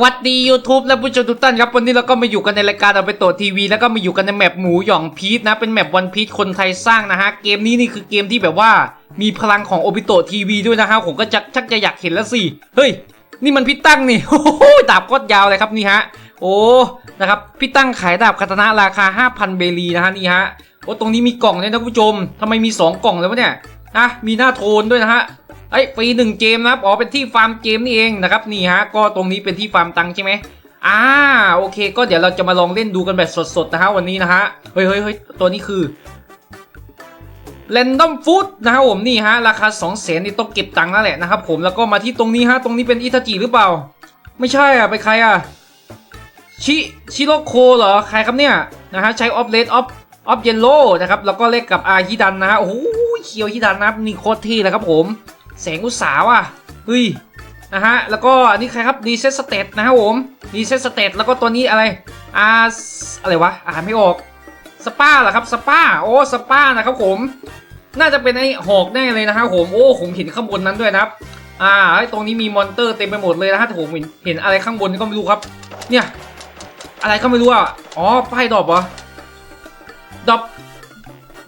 วัดดี YouTube และผู้ชมทุกท่านครับ วันนี้เราก็มาอยู่กันในรายการเอาไปโตทีวี แล้วก็มาอยู่กันในแมปหมูหยองพีทนะ เป็นแมปวันพีทคนไทยสร้างนะฮะ เกมนี้นี่คือเกมที่แบบว่ามีพลังของโอบิโตทีวีด้วยนะฮะ ผมก็จะชักจะอยากเห็นแล้วสิ เฮ้ย นี่มันพี่ตั้งนี่โอ้โหดาบโคตรยาวเลยครับนี่ฮะ โอ้นะครับพี่ตั้งขายดาบคาตานะราคา 5,000 เบลีนะฮะนี่ฮะโอ้ตรงนี้มีกล่องเลยนะผู้ชมทำไมมี 2 กล่องเลยวะเนี่ยนะมีหน้าโทนด้วยนะฮะ เอ้ยฟรีหนึ่งเกมนะครับอ๋อเป็นที่ฟาร์มเกมนี่เองนะครับนี่ฮะก็ตรงนี้เป็นที่ฟาร์มตังค์ใช่ไหมอ่าโอเค ก็เดี๋ยวเราจะมาลองเล่นดูกันแบบสดๆนะฮะวันนี้นะฮะเฮ้ยเฮ้ยเฮ้ยตัวนี้คือ Random Food นะครับผมนี่ฮะราคา2 0 0 0 0นนี่ต้องเก็บตังค์แล้วแหละนะครับผมแล้วก็มาที่ตรงนี้ฮะตรงนี้เป็นอิตาจิหรือเปล่า ไม่ใช่อะไปนใครอะชิชิโรโคเหรอใครครับเนี่ยนะฮะใช้ออฟเลดออฟออฟเยลโล่นะครับแล้วก็เลขกับอาฮิดันนะฮะโอ้โหเคียวฮิดันนะครับนี่โคตรเท่เลยครับผม แสงอุตสาว่ะเฮ้ยนะฮะ แล้วก็อันนี้ใครครับดีเซตสเตตนะครับผมดีเซตสเตตแล้วก็ตัวนี้อะไรอาอะไรวะอ่านไม่ออกสป้าเหรอครับสป้าโอ้สป้านะครับผม น่าจะเป็นไอ้หอกแน่เลยนะครับผมโอ้ผมเห็นข้างบนนั้นด้วยนะครับ อ่าไอตรงนี้มีมอนเตอร์เต็มไปหมดเลยนะฮะแต่ผมเห็นเห็นอะไรข้างบนก็ไม่รู้ครับ เนี่ย อะไรก็ไม่รู้อะอ๋อป้ายดอปเหรอดอป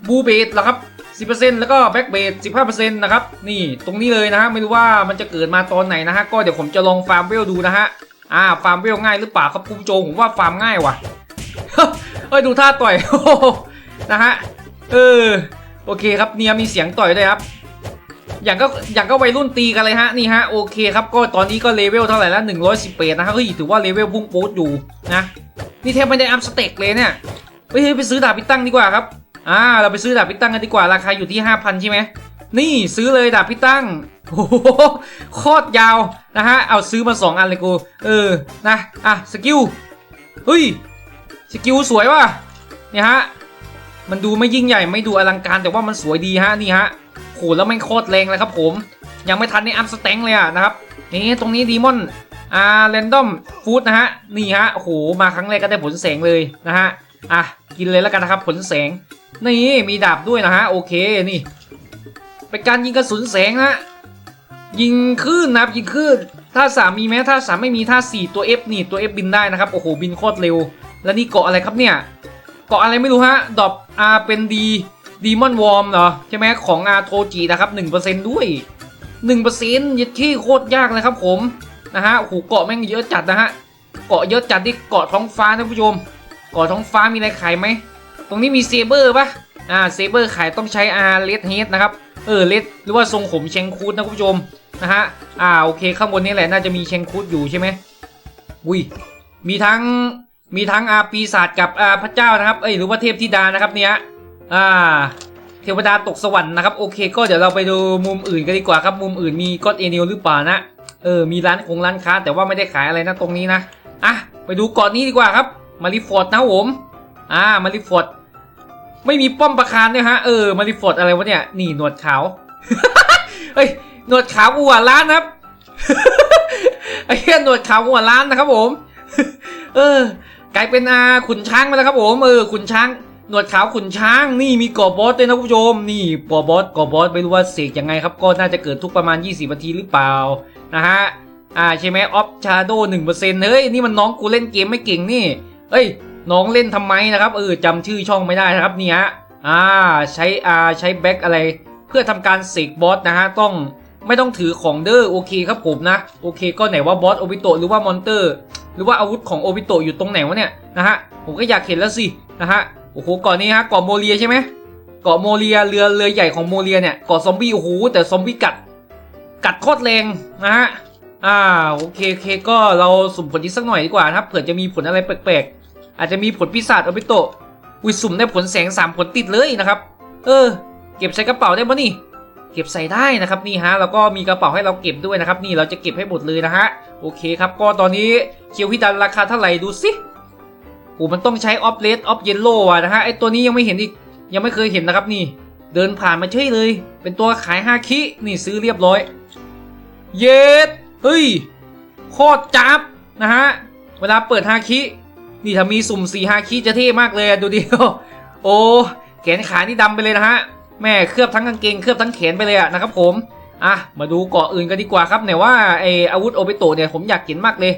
บูเบดเหรอครับ 10%แล้วก็แบ็กเบส15%นะครับ นี่ตรงนี้เลยนะฮะ ไม่รู้ว่ามันจะเกิดมาตอนไหนนะฮะ ก็เดี๋ยวผมจะลองฟาร์มเวลดูนะฮะ อ่า ฟาร์มเวลง่ายหรือเปล่าครับคุณผู้ชมผมว่าฟาร์มง่ายว่ะเอ้ย ดูท่าต่อยนะฮะ เออ โอเคครับ เนี่ยมีเสียงต่อยด้วยครับ อย่างก็อย่างก็วัยรุ่นตีกันเลยฮะ นี่ฮะ โอเคครับ ก็ตอนนี้ก็เลเวลเท่าไหร่แล้ว118นะฮะ เฮ้ย ถือว่าเลเวลพุ่งโปูดอยู่นะ นี่แทบไม่ได้อัพสเต็กเลยเนี่ย เฮ้ยไปซื้อดาบพิตั้งดีกว่าครับ อ่าเราไปซื้อดาบพิตั้งกันดีกว่าราคาอยู่ที่ 5,000 ใช่ไหมนี่ซื้อเลยดาบพิตั้งโอ้โหโคตรยาวนะฮะเอาซื้อมา 2 อันเลยกู เออนะอะสกิลเฮ้ยสกิลสวยว่ะเนี่ยฮะมันดูไม่ยิ่งใหญ่ไม่ดูอลังการแต่ว่ามันสวยดีฮะนี่ฮะโหแล้วแม่โคตรแรงเลยครับผม ยังไม่ทันในอัพสแต็งเลยอะนะครับนี่ตรงนี้ดีมอนอ่าแรนดอมฟู้ดนะฮะนี่ฮะโอ้โหมาครั้งแรกก็ได้ผลแสงเลยนะฮะอะกินเลยแล้วกันนะครับผลแสง นี่มีดาบด้วยนะฮะโอเคนี่เป็นการยิงกระสุนแสงนะยิงคลื่นนะครับยิงคลื่นถ้าสามมีไหมถ้าสามไม่มีถ้าสี่ตัว F นี่ตัว F บินได้นะครับโอ้โหบินโคตรเร็ว แล้วนี่เกาะอะไรครับเนี่ยเกาะอะไรไม่รู้ฮะดอบอาเป็นดีดีมอนวอร์มเหรอใช่ไหมของอาโทจินะครับ1%ด้วย1%ยัดขี้โคตรยากเลยครับผมนะฮะโอ้โหเกาะแม่งเยอะจัดนะฮะเกาะเยอะจัดที่เกาะท้องฟ้าท่านผู้ชมเกาะท้องฟ้ามีอะไรขายไหม ตรงนี้มีเซเบอร์ปะอ่าเซเบอร์ขายต้องใช้อาร์เลดเฮดนะครับ เออเลดหรือว่าทรงผมเชงคูดนะคุณผู้ชมนะฮะอ่าโอเคข้างบนนี้แหละน่าจะมีเชงคูดอยู่ใช่ไหมอุ้ยมีทั้งมีทั้งอาปีศาจกับอาพระเจ้านะครับเอ้ยหรือว่าเทพธิดานะครับเนี่ยอ่าเทวดาตกสวรรค์นะครับโอเค ก็เดี๋ยวเราไปดูมุมอื่นกันดีกว่าครับมุมอื่นมีก็อดเอเนลหรือเปล่านะเออมีร้านคงร้านค้าแต่ว่าไม่ได้ขายอะไรนะตรงนี้นะอะไปดูเกาะนี้ดีกว่าครับมาริฟอร์ดนะผม อ่ามาริฟอดไม่มีป้อมประคานด้วยฮะ เออ มาริฟอดอะไรวะเนี่ย นี่หนวดขาว เฮ้ย หนวดขาวอัวล้านครับ ไอ้เหี้ยหนวดขาวอัวล้านนะครับผม เออ กลายเป็นอาขุนช้างไปแล้วครับผม เออ ขุนช้าง หนวดขาวขุนช้าง นี่มีกอบอสด้วยนะคุณผู้ชม นี่กอบอสกอบอสไม่รู้ว่าเสกยังไงครับ ก็น่าจะเกิดทุกประมาณ 20นาทีหรือเปล่า นะฮะ อ่าใช่ไหมออฟชาโดหนึ่งเปอร์เซ็นต์เฮ้ย นี่มันน้องกูเล่นเกมไม่เก่งนี่ เอ้ย น้องเล่นทำไมนะครับเออจำชื่อช่องไม่ได้นะครับเนี่ยอ่าใช้อ่าใช้แบ็กอะไร เพื่อทำการเสกบอสนะฮะต้องไม่ต้องถือของเด้อโอเคครับผมนะโอเคก็ไหนว่าบอสโอบิโตหรือว่ามอนเตอร์ หรือว่าอาวุธของโอบิโตอยู่ตรงไหนวะเนี่ยนะฮะผมก็อยากเห็นแล้วสินะฮะโอ้โหเกาะนี้ฮะเกาะโมเรียใช่ไหมเกาะโมเรียเรือเรือใหญ่ของโมเรียเนี่ยเกาะซอมบี้โอ้โหแต่ซอมบี้กัดกัดโคตรแรงนะฮะอ่าโอเคโอเคก็เราสุ่มผลอีกสักหน่อยดีกว่านะครับเผื่อจะมีผลอะไรแปลกๆ อาจจะมีผลปีศาจอบิโตะอุยสุ่มได้ผลแสงสามผลติดเลยนะครับ เออ เก็บใส่กระเป๋าได้ปะนี่ เก็บใส่ได้นะครับนี่ฮะแล้วก็มีกระเป๋าให้เราเก็บด้วยนะครับ นี่เราจะเก็บให้หมดเลยนะฮะโอเคครับก็ตอนนี้เคียวพิดันราคาเท่าไหร่ดูสิโอ้มันต้องใช้ออฟเลดออฟเยลโล่อะนะฮะไอตัวนี้ยังไม่เห็นอีกยังไม่เคยเห็นนะครับนี่ เดินผ่านมาเฉยเลย เป็นตัวขายฮาคินี่ซื้อเรียบร้อย เย็ดเฮ้ยโคตรจับนะฮะเวลาเปิดฮาคิ นี่ถ้ามีสุ่มสีฮาคิจะเท่มากเลยดูดิโอ้แขนขานี่ดำไปเลยนะฮะแม่เคลือบทั้งกางเกงเคลือบทั้งแขนไปเลยอะนะครับผมอะมาดูเกาะอื่นกันดีกว่าครับเนี่ยว่าไออาวุธโอเบโตเนี่ยผมอยากเห็นมากเลย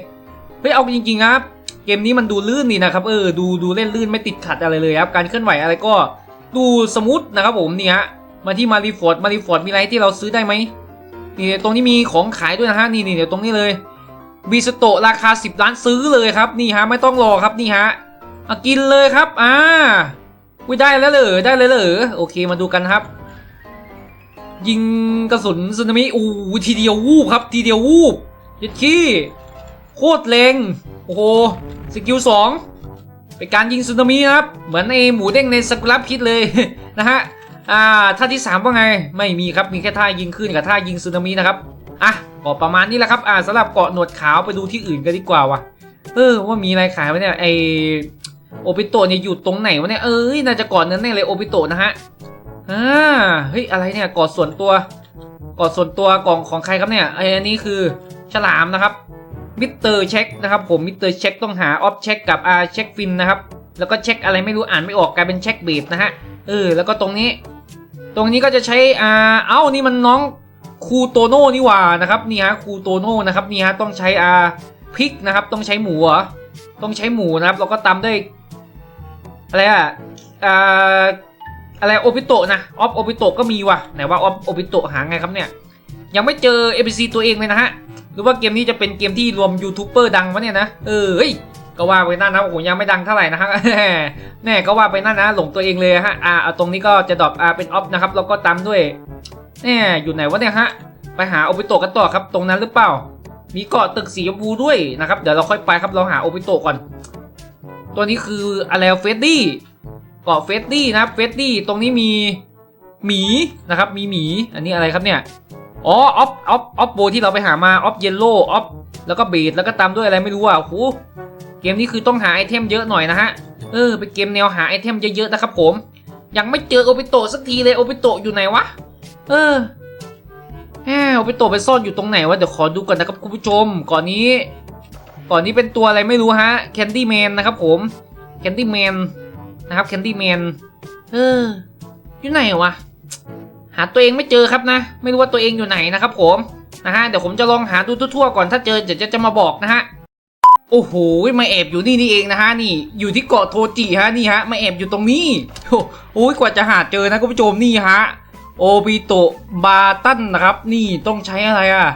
เฮ้ยเอาจริงๆครับเกมนี้มันดูลื่นดีนะครับเออดูดูเล่นลื่นไม่ติดขัดอะไรเลยครับการเคลื่อนไหวอะไรก็ดูสมูทนะครับผมนี่ฮะมาที่มารีฟอร์ดมารีฟอร์ดมีอะไรที่เราซื้อได้ไหมนี่ตรงนี้มีของขายด้วยนะฮะนี่นี่เดี๋ยวตรงนี้เลย บีสโตราคา 10 ล้านซื้อเลยครับนี่ฮะไม่ต้องรอครับนี่ฮะอากินเลยครับอ่าอุ้ยได้แล้วเหรอได้เลยเหรอโอเคมาดูกันครับ ยิงกระสุนสึนามิอู้ทีเดียววูบครับ ทีเดียววูบยัดขี้โคตรแรงโอ้โหสกิลสองเป็นการยิงสึนามิครับ เหมือนไอหมูเด้งในสกุลับคิดเลยนะฮะอ่าท่าที่สามว่าไงไม่มีครับมีแค่ท่ายิงขึ้นกับท่ายิงสึนามินะครับอะ ก็ประมาณนี้แหละครับ อ่าสำหรับเกาะหนวดขาวไปดูที่อื่นกันดีกว่าวะเออว่ามีอะไรขายไหมเนี่ยไอโอปิโตเนี่ยอยู่ตรงไหนวะเนี่ยเอ้ยน่าจะเกาะนั้นแน่เลยโอปิโตนะฮะอ่าเฮ้ยอะไรเนี่ยเกาะส่วนตัวเกาะส่วนตัวกล่องของใครครับเนี่ยไออันนี้คือฉลามนะครับมิสเตอร์เช็คนะครับผมมิสเตอร์เช็คต้องหาออฟเช็คกับอาเช็คฟินนะครับแล้วก็เช็คอะไรไม่รู้อ่านไม่ออกกลายเป็นเช็คเบสนะฮะเออแล้วก็ตรงนี้ ตรงนี้ก็จะใช้อ่าเอ้านี่มันน้อง คูโตโน่นี่ว่านะครับนี่ฮะคูโตโน่นะครับนี่ฮะต้องใช้อาพริกนะครับ ต้องใช้หมูเหรอต้องใช้หมูนะครับแล้วก็ตำด้วยอะไรอะอ่าอะไรโอปิโตะนะออฟโอปิโตะก็มีว่ะไหนว่าออฟโอปิโตะหาไงครับเนี่ย ยังไม่เจอ NPC ตัวเองเลยนะฮะหรือว่าเกมนี้จะเป็นเกมที่รวมยูทูบเบอร์ดังวะเนี่ยนะเออเฮ้ยก็ว่าไปนั่นนะโอ้โหยังไม่ดังเท่าไหร่นะฮะแน่ก็ว่าไปนั่นนะหลงตัวเองเลยฮะอ่าเอาตรงนี้ก็จะดรอปอ่าเป็นออฟนะครับแล้วก็ตามด้วย แน่อยู่ไหนวะเนี่ยฮะ ไปหาโอปิโตกันต่อครับ ตรงนั้นหรือเปล่า มีเกาะตึกสีชมพูด้วยนะครับ เดี๋ยวเราค่อยไปครับ เราหาโอปิโตก่อน ตัวนี้คืออะไรเฟสดี้ เกาะเฟสดี้นะครับ เฟสดี้ ตรงนี้มีหมีนะครับ มีหมี อันนี้อะไรครับเนี่ย อ๋อ ออฟ ออฟ ออฟโบที่เราไปหามา ออฟเยลโล่ออฟ แล้วก็เบดแล้วก็ตามด้วยอะไรไม่รู้อะโอ้โหเกมนี้คือต้องหาไอเทมเยอะหน่อยนะฮะ เออ เป็นเกมแนวหาไอเทมเยอะๆนะครับผม ยังไม่เจอโอปิโตสักทีเลย โอปิโตอยู่ไหนวะ เออแหมโอปิโตะไปซ่อนอยู่ตรงไหนวะเดี๋ยวขอดูก่อนนะครับคุณผู้ชม ก่อนนี้ ก่อนนี้เป็นตัวอะไรไม่รู้ฮะแคนดี้แมนนะครับผมแคนดี้แมนนะครับแคนดี้แมนเออ อยู่ไหนวะหาตัวเองไม่เจอครับนะ ไม่รู้ว่าตัวเองอยู่ไหนนะครับผมนะฮะเดี๋ยวผมจะลองหาดูทั่วๆก่อนถ้าเจอเดี๋ยวจะจะมาบอกนะฮะโอ้โหมาแอบอยู่นี่นี่เองนะฮะนี่ อยู่ที่เกาะโทจิฮะนี่ฮะมาแอบอยู่ตรงนี้โอ้โหกว่าจะหาเจอนะคุณผู้ชมนี่ฮะ โอบิโตะบาตันนะครับ นี่ต้องใช้อะไรอะ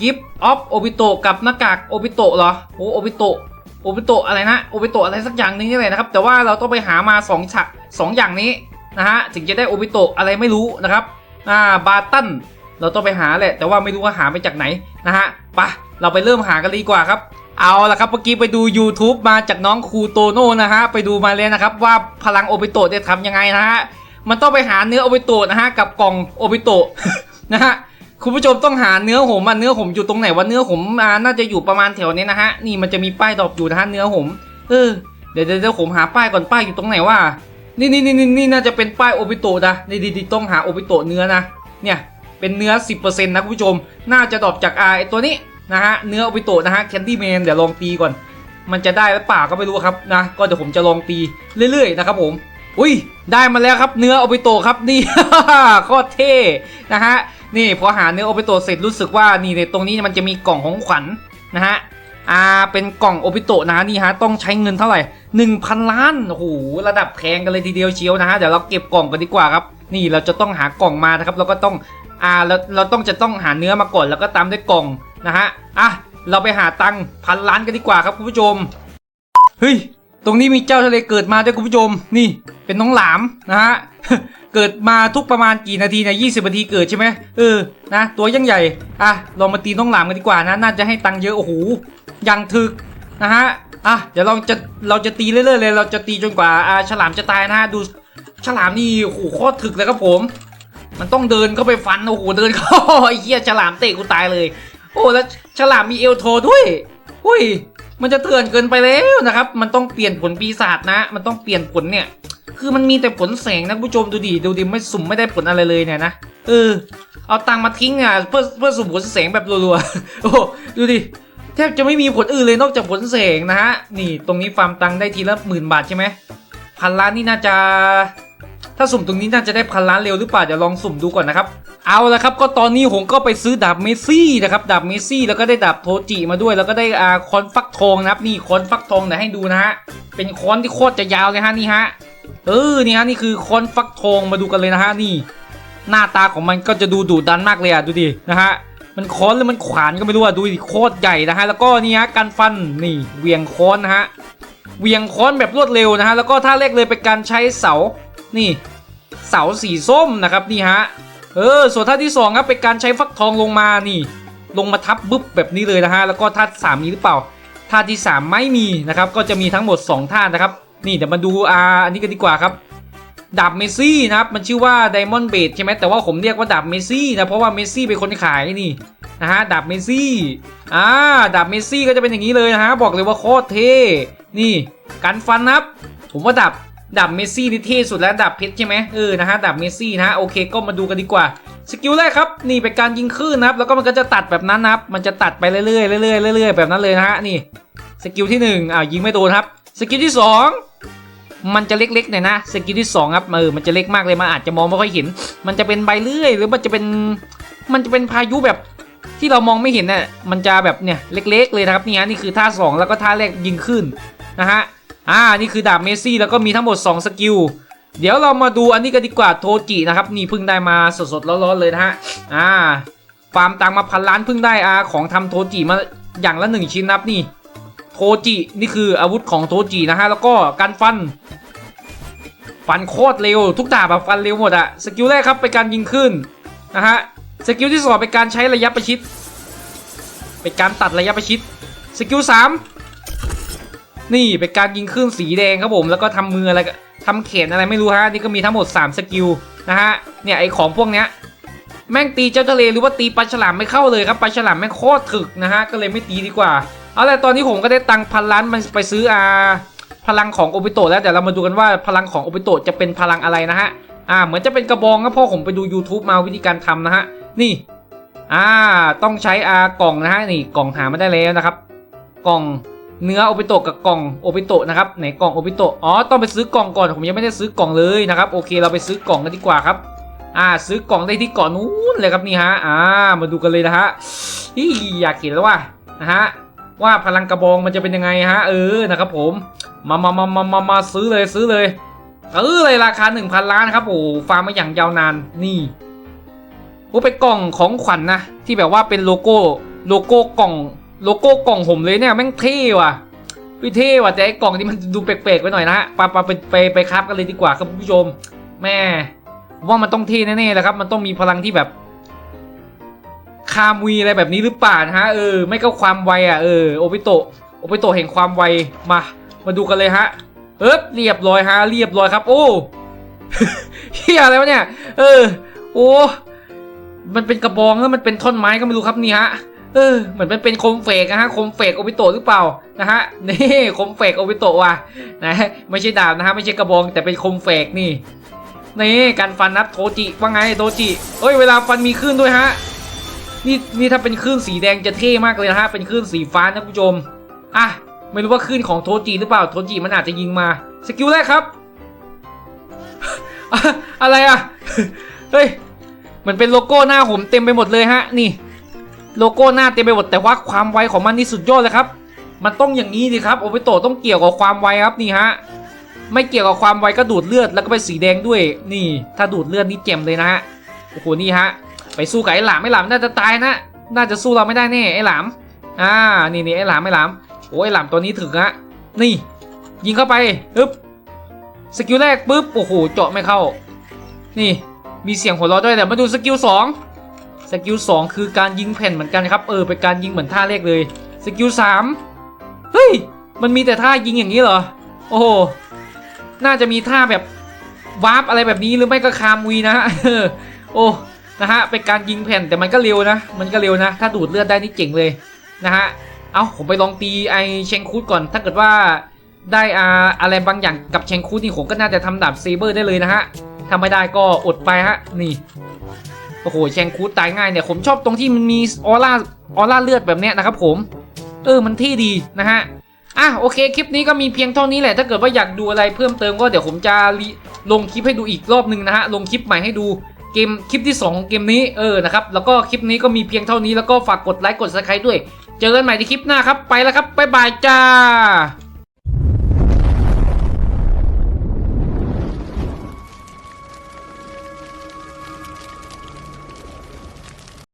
กิฟต์ออฟโอบิโตะกับหน้ากากโอบิโตะเหรอโอ้โอบิโตะโอบิโตะอะไรนะโอบิโตะอะไรสักอย่างหนึงนี่แหละนะครับ แต่ว่าเราต้องไปหามาสองฉากสองอย่างนี้นะฮะถึงจะได้โอบิโตะอะไรไม่รู้นะครับอ่าบาตันเราต้องไปหาแหละ แต่ว่าไม่รู้ว่าหาไปจากไหนนะฮะไปะเราไปเริ่มหากันดีกว่าครับ เอาละครับเมื่อกี้ไปดู YouTube มาจากน้องครูโตโน่นะฮะไปดูมาเลยนะครับว่าพลังโอปิโตะจะทำยังไงนะฮะ มันต้องไปหาเนื้อโอปิโตะนะฮะกับกล่องโอปิโตะนะฮะคุณผู้ชมต้องหาเนื้อผมอะเนื้อผมอยู่ตรงไหนวะเนื้อผมอ่าน่าจะอยู่ประมาณแถวนี้นะฮะนี่มันจะมีป้ายดอกอยู่นะฮะเนื้อผมเออเดี๋ยวเดี๋ยวผมหาป้ายก่อนป้ายอยู่ตรงไหนวะนี่นี่นี่นี่นี่น่าจะเป็นป้ายโอปิโตะนะนี่ดีต้องหาโอปิโตะเนื้อนะเนี่ยเป็นเนื้อ 10%นะคุณผู้ชม น่าจะดรอปจากไอตัวนี้นะฮะเนื้อโอปิโตะนะฮะแคนดี้แมนเดี๋ยวลองตีก่อน มันจะได้หรือเปล่าก็ไม่รู้ครับนะก็เดี๋ยวผมจะลองตีเรื่อยๆนะครับผม อุ้ยได้มาแล้วครับเนื้อโอปิโตครับนี่ โคตรเท่นะฮะนี่พอหาเนื้อโอปิโตเสร็จรู้สึกว่านี่ในตรงนี้มันจะมีกล่องของขวัญนะฮะอ่าเป็นกล่องโอปิโตนะนี่ฮะต้องใช้เงินเท่าไหร่ 1,000 ล้านโอ้โหระดับแพงกันเลยทีเดียวเชียวนะฮะเดี๋ยวเราเก็บกล่องกันดีกว่าครับ นี่เราจะต้องหากล่องมานะครับเราก็ต้องอ่าเราเราต้องจะต้องหาเนื้อมาก่อนแล้วก็ตามด้วยกล่องนะฮะอะเราไปหาตังค์พันล้านกันดีกว่าครับคุณผู้ชมเฮ้ย ตรงนี้มีเจ้าทะเลเกิดมาด้วยคุณผู้ชมนี่เป็นน้องหลามนะฮะเกิดมาทุกประมาณกี่นาทีเนี่ยยี่สิบนาทีเกิดใช่ไหมเออนะตัวยังใหญ่อะลองมาตีน้องหลามกันดีกว่านะน่าจะให้ตังค์เยอะโอ้โหยังถึกนะฮะอะเดี๋ยวเราจะเราจะตีเรื่อยๆเลย เราจะตีจนกว่าอ่าฉลามจะตายนะฮะดูฉลามนี่โอ้โหโคตรถึกเลยครับผม มันต้องเดินเข้าไปฟันโอ้โหเดินเข้าไอ้เหี้ยฉลามเตะกูตายเลย โอ้แล้วฉลามมีเอลโทด้วยอุ้ย มันจะเถื่อนเกินไปแล้วนะครับ มันต้องเปลี่ยนผลปีศาจนะ มันต้องเปลี่ยนผลเนี่ย คือมันมีแต่ผลแสงนะผู้ชมดูดิดูดิไม่สุ่มไม่ได้ผลอะไรเลยเนี่ยนะเออเอาตังค์มาทิ้งอะเพื่อเพื่อสุ่มผลแสงแบบรัวๆโอ้ดูดิแทบจะไม่มีผลอื่นเลยนอกจากผลแสงนะฮะนี่ตรงนี้ฟาร์มตังค์ได้ทีละหมื่นบาทใช่ไหมพันล้านนี่น่าจะ ถ้าสุ่มตรงนี้น่าจะได้พันล้านเร็วหรือเปล่าเดี๋ยวลองสุ่มดูก่อนนะครับ เอาละครับก็ตอนนี้ผมก็ไปซื้อดาบเมซี่นะครับดาบเมซี่แล้วก็ได้ดาบโทจิมาด้วย แล้วก็ได้อาคอนฟักทองนะครับนี่คอนฟักทองเดี๋ยวให้ดูนะฮะเป็นคอนที่โคตรจะยาวเลยฮะนี่ฮะเออนี่ฮะนี่คือคอนฟักทองมาดูกันเลยนะฮะนี่ หน้าตาของมันก็จะดูดุดันมากเลยอะดูดินะฮะมันค้อนหรือมันขวานก็ไม่รู้อะดูดิโคตรใหญ่นะฮะแล้วก็นี่ฮะการฟันนี่เวียงค้อนนะฮะเวียงค้อนแบบรวดเร็วนะฮะแล้วก็ท่าแรกเลยเป็นการใช้เสา นี่ เสาสีส้มนะครับนี่ฮะเออส่วนท่าที่สองครับเป็นการใช้ฟักทองลงมานี่ ลงมาทับบึ๊บแบบนี้เลยนะฮะแล้วก็ท่าสามมีหรือเปล่าท่าที่สามไม่มีนะครับก็จะมีทั้งหมดสองท่านะครับ นี่เดี๋ยวมาดูอ่าอันนี้กันดีกว่าครับดาบเมซี่นะครับมันชื่อว่าไดมอนด์เบดใช่ไหมแต่ว่าผมเรียกว่าดาบเมซี่นะเพราะว่าเมซี่เป็นคนขายนี่นะฮะดาบเมซี่อ่าดาบเมซี่ก็จะเป็นอย่างนี้เลยนะฮะบอกเลยว่าโคตรเท่นี่การฟันนะครับ ผมว่าดาบ ดาบเมสซี่นี่เท่สุดแล้วดาบเพชรใช่ไหมเออนะฮะดาบเมสซี่นะฮะโอเคก็มาดูกันดีกว่าสกิลแรกครับนี่เป็นการยิงคลื่นนะครับแล้วก็มันก็จะตัดแบบนั้นนะครับมันจะตัดไปเรื่อยๆเรื่อยๆเรื่อยๆแบบนั้นเลยนะฮะนี่สกิลที่หนึ่งอ่ายิงไม่โดนครับสกิลที่สองมันจะเล็กๆหน่อยนะสกิลที่สองครับเออมันจะเล็กมากเลยมันอาจจะมองไม่ค่อยเห็น มันจะเป็นใบเลื่อย หรือมันจะเป็นมันจะเป็นพายุแบบที่เรามองไม่เห็นน่ะมันจะแบบเนี่ยเล็ก ๆ เลยนะครับนี่ฮะนี่คือท่าสองแล้วก็ท่าแรกยิงขึ้นนะฮะ อ่านี่คือดาบเมซี่แล้วก็มีทั้งหมด 2 สกิล เดี๋ยวเรามาดูอันนี้กันดีกว่าโทจินะครับ นี่เพิ่งได้มาสดๆร้อนๆเลยนะฮะอ่าฟาร์มตังมาพันล้านเพิ่งได้อาของทำโทจิมาอย่างละหนึ่งชิ้นนับนี่โทจินี่คืออาวุธของโทจินะฮะแล้วก็การฟัน ฟันโคตรเร็ว ทุกดาบแบบฟันเร็วหมดอะสกิลแรกครับเป็นการยิงขึ้นนะฮะสกิลที่สองเป็นการใช้ระยะประชิดเป็นการตัดระยะประชิดสกิลสาม นี่เป็นการยิงคลื่นสีแดงครับผมแล้วก็ทำมืออะไรก็ทำเขนอะไรไม่รู้ฮะนี่ก็มีทั้งหมด 3 สกิลนะฮะเนี่ยไอของพวกเนี้ยแม่งตีเจ้าทะเลหรือว่าตีปลาฉลามไม่เข้าเลยครับปลาฉลามแม่งโคตรถึกนะฮะก็เลยไม่ตีดีกว่าเอาละตอนนี้ผมก็ได้ตังค์พันล้านมันไปซื้ออาพลังของโอปิโตะแล้วเดี๋ยวเรามาดูกันว่าพลังของโอปิโตะจะเป็นพลังอะไรนะฮะอ่าเหมือนจะเป็นกระบองครับพราะผมไปดู YouTube มาวิธีการทำนะฮะนี่อ่าต้องใช้อากล่องนะฮะนี่กล่องหามาได้แล้วนะครับ กล่อง เนื้อโอปิโตะกับกล่องโอปิโตะนะครับไหนกล่องโอปิโตะอ๋อต้องไปซื้อกล่องก่อนผมยังไม่ได้ซื้อกล่องเลยนะครับโอเคเราไปซื้อกล่องกันดีกว่าครับอ่าซื้อกล่องได้ที่ก่อนนู้นเลยครับนี่ฮะอ่ามาดูกันเลยนะฮะอีอยากเห็นแล้วว่านะฮะว่าพลังกระบองมันจะเป็นยังไงฮะเออนะครับผมมามามามามามาซื้อเลยซื้อเลยเออเลยราคา 1,000 ล้านครับโอ้ฟาร์มมาอย่างยาวนานนี่โอ้เป็นกล่องของขวัญนนะที่แบบว่าเป็นโลโก้โลโก้กล่อง โลโก้กล่องผมเลยเนี่ยแม่งเท่ว่ะพี่เท่ว่ะแต่ไอ้กล่องนี้มันดูแปลกๆไปหน่อยนะฮะไปไปไปไปไปคราฟกันเลยดีกว่าครับคุณผู้ชม แม่ว่ามันต้องเท่แน่ๆแหละครับ มันต้องมีพลังที่แบบ คามุยอะไรแบบนี้หรือเปล่านะฮะเออไม่ก็ความไวอะเออโอปิโตะโอปิโตะแห่งความไวมา มาดูกันเลยฮะเอ๊บเรียบร้อยฮะเรียบร้อยครับ โอ้เฮียอะไรวะเนี่ย เออ โอ้มันเป็นกระบองแล้วมันเป็นท่อนไม้ก็ไม่รู้ครับนี่ฮะ เออเหมือนมันเป็นโคมเฟกนะฮะโคมเฟกโอปิโตะหรือเปล่านะฮะนี่โคมเฟกโอปิโตะว่ะนะไม่ใช่ดาบนะฮะไม่ใช่กระบองแต่เป็นโคมเฟกนี่นี่การฟันนับโทจิว่าไงโทจิเอ้ยเวลาฟันมีคลื่นด้วยฮะนี่นี่ถ้าเป็นคลื่นสีแดงจะเท่มากเลยนะฮะเป็นคลื่นสีฟ้านะคุณผู้ชมอะไม่รู้ว่าคลื่นของโทจิหรือเปล่าโทจิมันอาจจะยิงมาสกิลแรกครับ อะอะไรอะเฮ้ยเหมือนเป็นโลโก้หน้าผมเต็มไปหมดเลยฮะนี่ โลโก้หน้าเต็มไปหมดแต่ว่าความไวของมันนี่สุดยอดเลยครับ มันต้องอย่างนี้ดิครับโอเปโตต้องเกี่ยวกับความไวครับนี่ฮะไม่เกี่ยวกับความไวก็ดูดเลือดแล้วก็เป็นสีแดงด้วยนี่ ถ้าดูดเลือดนี่เจ็มเลยนะฮะโอ้โหนี่ฮะไปสู้กับไอ้หลามไอ้หลามน่าจะตายนะ น่าจะสู้เราไม่ได้แน่ไอ้หลามอ่านี่นี่ไอ้หลามไอ้หลามโอ้ยหลามตัวนี้ถึงฮะนี่ ยิงเข้าไปปึ๊บสกิลแรกปึ๊บโอ้โหเจาะไม่เข้า นี่มีเสียงหัวเราะด้วยแต่มาดูสกิลสอง สกิลสองคือการยิงแผ่นเหมือนกันครับเออเป็นการยิงเหมือนท่าแรกเลยสกิลสามเฮ้ยมันมีแต่ท่ายิงอย่างนี้เหรอโอ้โหน่าจะมีท่าแบบวาร์ปอะไรแบบนี้หรือไม่ก็คามวีนะฮะโอ้นะฮะเป็นการยิงแผ่นแต่มันก็เร็วนะ มันก็เร็วนะ ถ้าดูดเลือดได้นี่เจ๋งเลยนะฮะเอาผมไปลองตีไอเชงคูดก่อน ถ้าเกิดว่าได้อาอะไรบางอย่างกับเชงคูดนี่ผมก็น่าจะทำดาบเซเบอร์ได้เลยนะฮะถ้าไม่ได้ก็อดไปฮะนี่ โอ้โหแชงคูดตายง่ายเนี่ยผมชอบตรงที่มันมีออร่าออร่าเลือดแบบเนี้ยนะครับผม เออมันเท่ดีนะฮะอะโอเคคลิปนี้ก็มีเพียงเท่านี้แหละถ้าเกิดว่าอยากดูอะไรเพิ่มเติมก็เดี๋ยวผมจะลงคลิปให้ดูอีกรอบหนึ่งนะฮะลงคลิปใหม่ให้ดูเกมคลิปที่สองของเกมนี้เออนะครับแล้วก็คลิปนี้ก็มีเพียงเท่านี้แล้วก็ฝากกดไลค์กดซับสไครต์ด้วย เจอกันใหม่ในคลิปหน้าครับไปแล้วครับบ๊ายบายจ้า